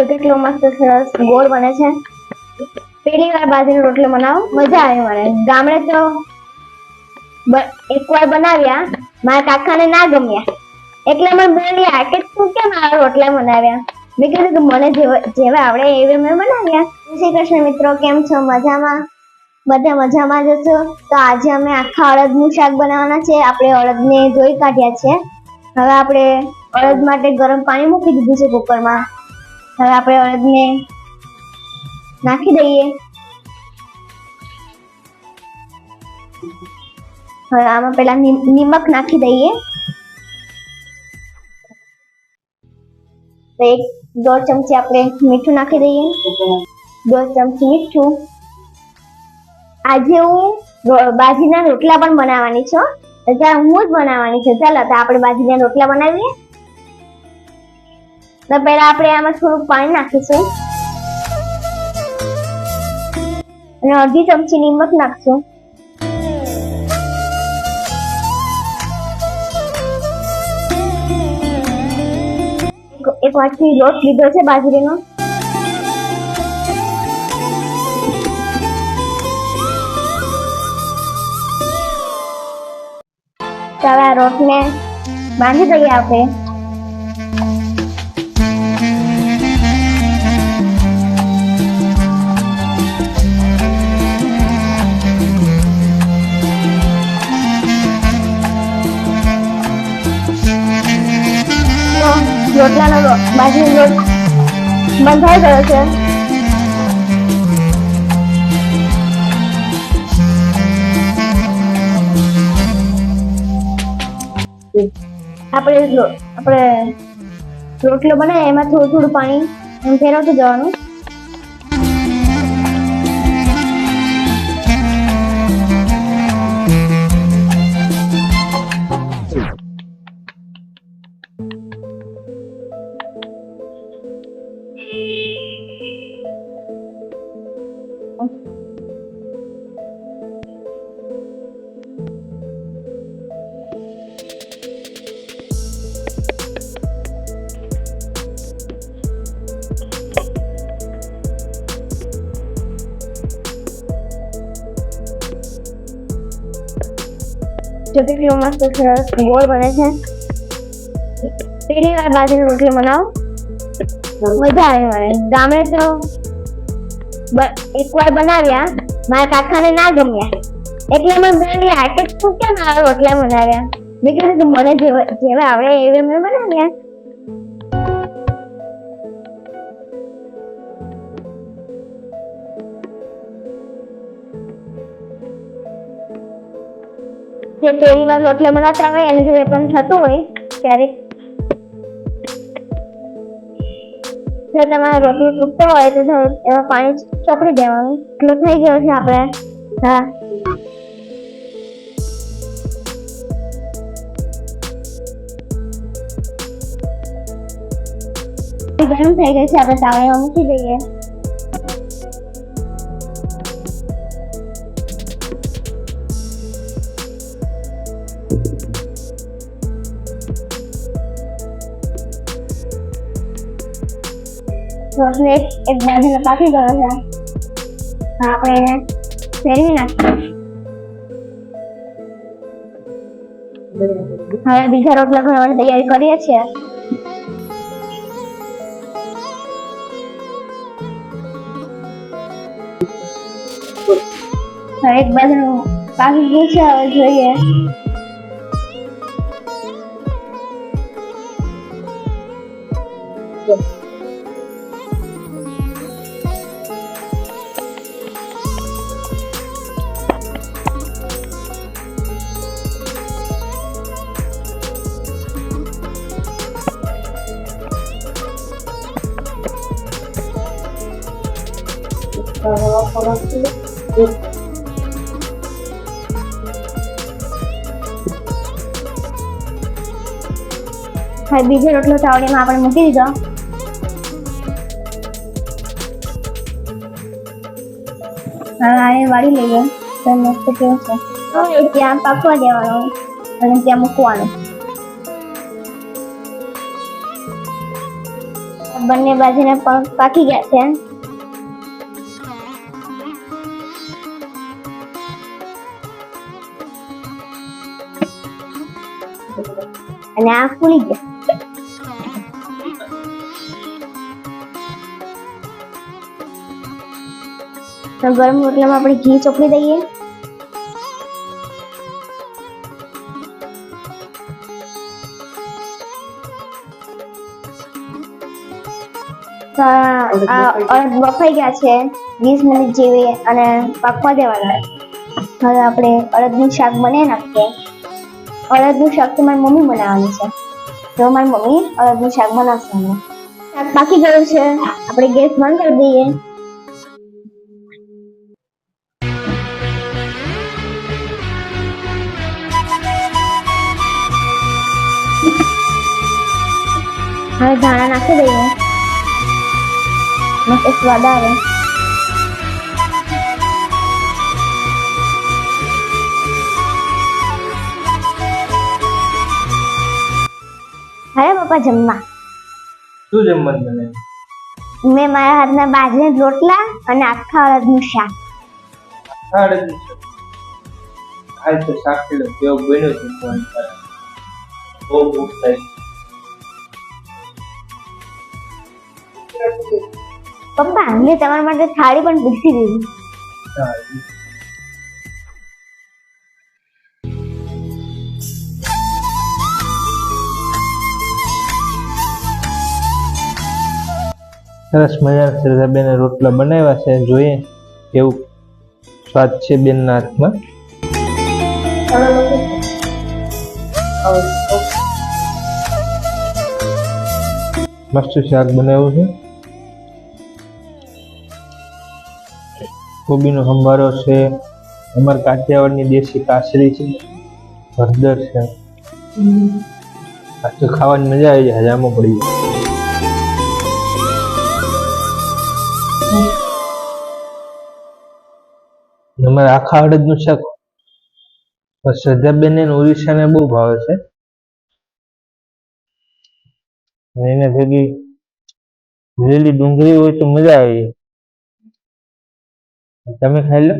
જો કેટલો મસ્ત સરસ ગોળ બને છે. પહેલી વાર બાજરીનો રોટલો બનાવો, મજા આવે મને. ગામડે તો એકવાર બનાવ્યા, મારા કાકાને ના ગમ્યા. એટલે મને બોલ્યા કે તું કેમ આ રોટલા બનાવ્યા? મેં કીધું કે મને જેવા આવડે એવી મેં બનાવ્યા. શ્રી કૃષ્ણ મિત્રો, કેમ છો? મજામાં? બધા મજામાં જ છો તો આજે અમે આખા અડદનું શાક બનાવવાના છે. આપણે અડદને ધોઈ કાઢ્યા છે. હવે આપણે અડદ માટે ગરમ પાણી મૂકી દીધું છે કુકરમાં. હવે આપણે અડદને નાખી દઈએ. હવે આમાં પેલા નિમક નાખી દઈએ. એક દોઢ ચમચી આપણે મીઠું નાખી દઈએ. દોઢ ચમચી મીઠું. આજે હું બાજરીના રોટલા પણ બનાવવાની છું. હું જ બનાવવાની છું. ચાલો, તો આપણે બાજરીના રોટલા બનાવીએ. તો પહેલા આપણે આમાં થોડુંક પાણી નાખીશું. અને અડધી ચમચી નિમક નાખશું. એક- વાટકી લોટ લીધો છે બાજરીનો. હવે આ રોટને બાંધી દઈએ આપણે. રોટલાનો બાજરીનો લોટ બંધાઈ ગયો છે. આપણે આપણે રોટલો બનાવીએ, એમાં થોડું થોડું પાણી ફેરવતું જવાનું. જો કેટલો મસ્ત સરસ ગોળ બને છે પહેલી વાર બાજરી રોટલી બનાવો આવે મને ગામડે તો એકવાર બનાવ્યા મારા કાકાને ના ગમ્યા એટલે મને બોલ્યા કે તું કેમ આવે રોટલા બનાવ્યા મેં કીધું મને જેવા જેવા આવડે એવા મેં બનાવ્યા જે કેરીના રોટલા બનાવતા હોય એને જો પણ થતું હોય ક્યારેક. જો તમારે રોટલો તૂટતો હોય તો એમાં પાણી ચોપડી દેવાનું. એટલું થઈ ગયું છે આપણે. હા. ગરમ થઈ ગઈ છે, આપણે તાવડીમાં મૂકી દઈએ. રોટલી એક બાજુને પાકી ગયો છે આપણે એને ફેરવી નાખીએ હવે બીજા રોટલા બનાવવાની તૈયારી કરીએ છીએ એક બાજુ પાકી ગયું છે હવે જોઈએ હવે બીજો રોટલો ચાવડીમાં આપણે મૂકી દીધો આને વાળી લઈએ તો મસ્ત કેવું છે. ત્યાં પાકવા દેવાનો અને ત્યાં મૂકવાનું. બંને બાજુને પણ પાકી ગયા છે. અને આ ફૂલી ગયા. તો ગરમ રોટલામાં આપણે ઘી ચોપડી દઈએ. બફાઈ ગયા છે. વીસ મિનિટ જેવી અને પાકવા દેવાના. હવે આપણે અડદનું શાક બનાવી નાખીએ. અડદનું શાક તો મારી મમ્મી બનાવવાની છે. તો મારી મમ્મી અડદનું શાક બનાવશે. શાક પાકી ગયું છે. આપણે ગેસ બંધ કરી દઈએ. હવે ધાણા નાખી દઈએ મસ્ત સ્વાદ આવે હવે પપ્પા જમવા શું જમવાનું બને મેં મારા હાથના બાજરીના રોટલા અને આખા અડદનું શાક. આડે આજ તો શાક કેવો બન્યો છે બહુ ભૂખ થાય. પપ્પા મેં તમારા માટે થાળી પણ પીરસી દીધી સારું. સરસ મજાના શ્રદ્ધાબેને રોટલા બનાવ્યા છે, જોઈએ કેવું સ્વાદ છે બેનના હાથમાં મસ્ત શાક બનાવ્યું છે કોબીનો સંભારો છે. અમાર કાઠિયાવાડની દેશી કાસરી છે. હળદર છે. આ ખાવાની મજા આવી જાય હજામો પડી જાય. અમારે આખા અડદનું શાક. શ્રદ્ધાબેન ને ઓરિસ્સાને બહુ ભાવે છે. એને ભેગી લીલી ડુંગળી હોય તો મજા આવી જાય. તમે ખાઈ લો.